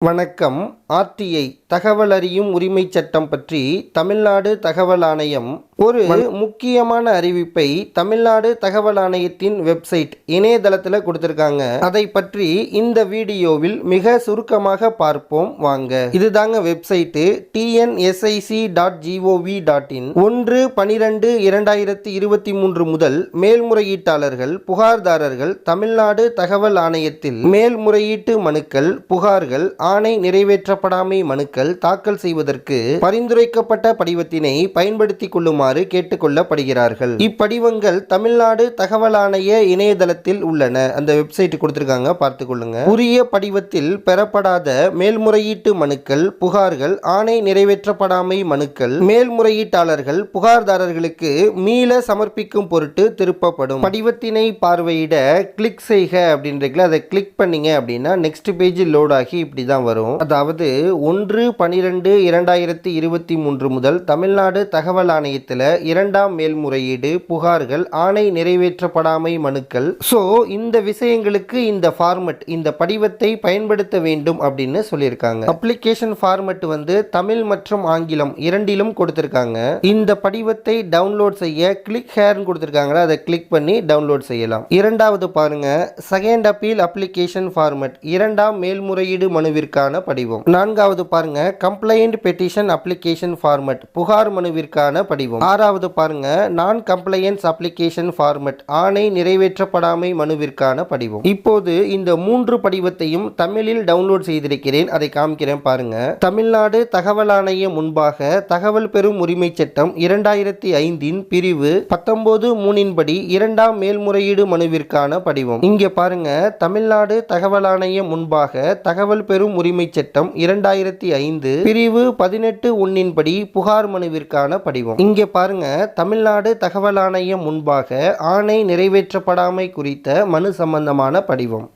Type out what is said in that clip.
வணக்கம். ஆர்டிஐ தகவல் அறியும் உரிமைச் சட்டம் பற்றி தமிழ்நாடு தகவல் ஆணையம் ஒரு முக்கியமான அறிவிப்பை தமிழ்நாடு தகவல் ஆணையத்தின் வெப்சைட் இணையதளத்தில் கொடுத்திருக்காங்க. அதை பற்றி இந்த வீடியோவில் மிக சுருக்கமாக பார்ப்போம் வாங்க. இதுதாங்க website. TNSIC dot GOV dot in ஒன்று பனிரெண்டு இரண்டாயிரத்தி இருபத்தி மூன்று முதல் மேல்முறையீட்டாளர்கள் புகார்தாரர்கள் தமிழ்நாடு தகவல் ஆணையத்தில் மேல்முறையீட்டு மனுக்கள் புகார்கள் ஆணை நிறைவேற்றப்படாமை மனுக்கள் தாக்கல் செய்வதற்கு பரிந்துரைக்கப்பட்ட படிவத்தினை பயன்படுத்திக் கொள்ளுமாறு கேட்டுக்கொள்ளப்படுகிறார்கள். இப்படிவங்கள் தமிழ்நாடு தகவல் ஆணைய இணையதளத்தில் உள்ளன. அந்த வெப்சைட் கொடுத்திருக்காங்க பார்த்துக்கொள்ளுங்க உரிய படிவத்தில் பெறப்படாத மேல்முறையீட்டு மனுக்கள் புகார்கள் ஆணை நிறைவேற்றப்படாமை மனுக்கள் மேல்முறையீட்டாளர்கள் புகார்தாரர்களுக்கு மீள சமர்ப்பிக்கும் பொருட்டு திருப்பப்படும். படிவத்தினை பார்வையிட கிளிக் செய்க அப்படின்றீங்களா? அதை கிளிக் பண்ணீங்க அப்படின்னா நெக்ஸ்ட் பேஜ் லோட் ஆகி இப்படி தான் வரும். அதாவது ஒன்று பனிரெண்டு இரண்டாயிரத்தி இருபத்தி மூன்று முதல் தமிழ்நாடு தகவல் ஆணையத்தில் இரண்டாம் மேல்முறையீடு புகார்கள் ஆணை நிறைவேற்றப்படாமை மனுக்கள். ஸோ இந்த விஷயங்களுக்கு இந்த ஃபார்மட் இந்த படிவத்தை பயன்படுத்த வேண்டும் அப்படின்னு சொல்லியிருக்காங்க. அப்ளிகேஷன் ஃபார்மட் வந்து தமிழ் மற்றும் ஆங்கிலம் இரண்டிலும் கொடுத்துருக்காங்க. இந்த படிவத்தை டவுன்லோட் செய்ய கிளிக் ஹேர்னு கொடுத்துருக்காங்களா? அதை கிளிக் பண்ணி டவுன்லோட் செய்யலாம். இரண்டாவது பாருங்க செகண்ட் அப்பீல் அப்ளிகேஷன் ஃபார்மட் இரண்டாம் மேல்முறையீடு மனுவிற்கான படிவம். நான்காவது பாருங்க கம்ப்ளைண்ட் பெட்டிஷன் அப்ளிகேஷன் ஃபார்மட் புகார் மனுவிற்கான படிவம். ஆறாவது பாருங்க நான் கம்ப்ளையன்ஸ் அப்ளிகேஷன் ஃபார்மெட் ஆணை நிறைவேற்றப்படாமை மனுவிற்கான படிவம். இப்போது இந்த மூன்று படிவத்தையும் தமிழில் டவுன்லோட் செய்திருக்கிறேன் அதை காமிக்கிறேன் பாருங்க. தமிழ்நாடு தகவல் ஆணையம் முன்பாக தகவல் பெறும் உரிமை சட்டம் இரண்டாயிரத்தி ஐந்தின் பிரிவு பத்தொன்பது மூணின்படி இரண்டாம் மேல்முறையீடு மனுவிற்கான படிவம். இங்க பாருங்க தமிழ்நாடு தகவல் ஆணையம் முன்பாக தகவல் பெறும் உரிமை சட்டம் இரண்டாயிரத்தி ஐந்து பிரிவு பதினெட்டு ஒன்னின்படி புகார் மனுவிற்கான படிவம். இங்கே பாருங்க தமிழ்நாடு தகவல் ஆணையம் முன்பாக ஆணை நிறைவேற்றப்படாமை குறித்த மனு சம்பந்தமான படிவம்.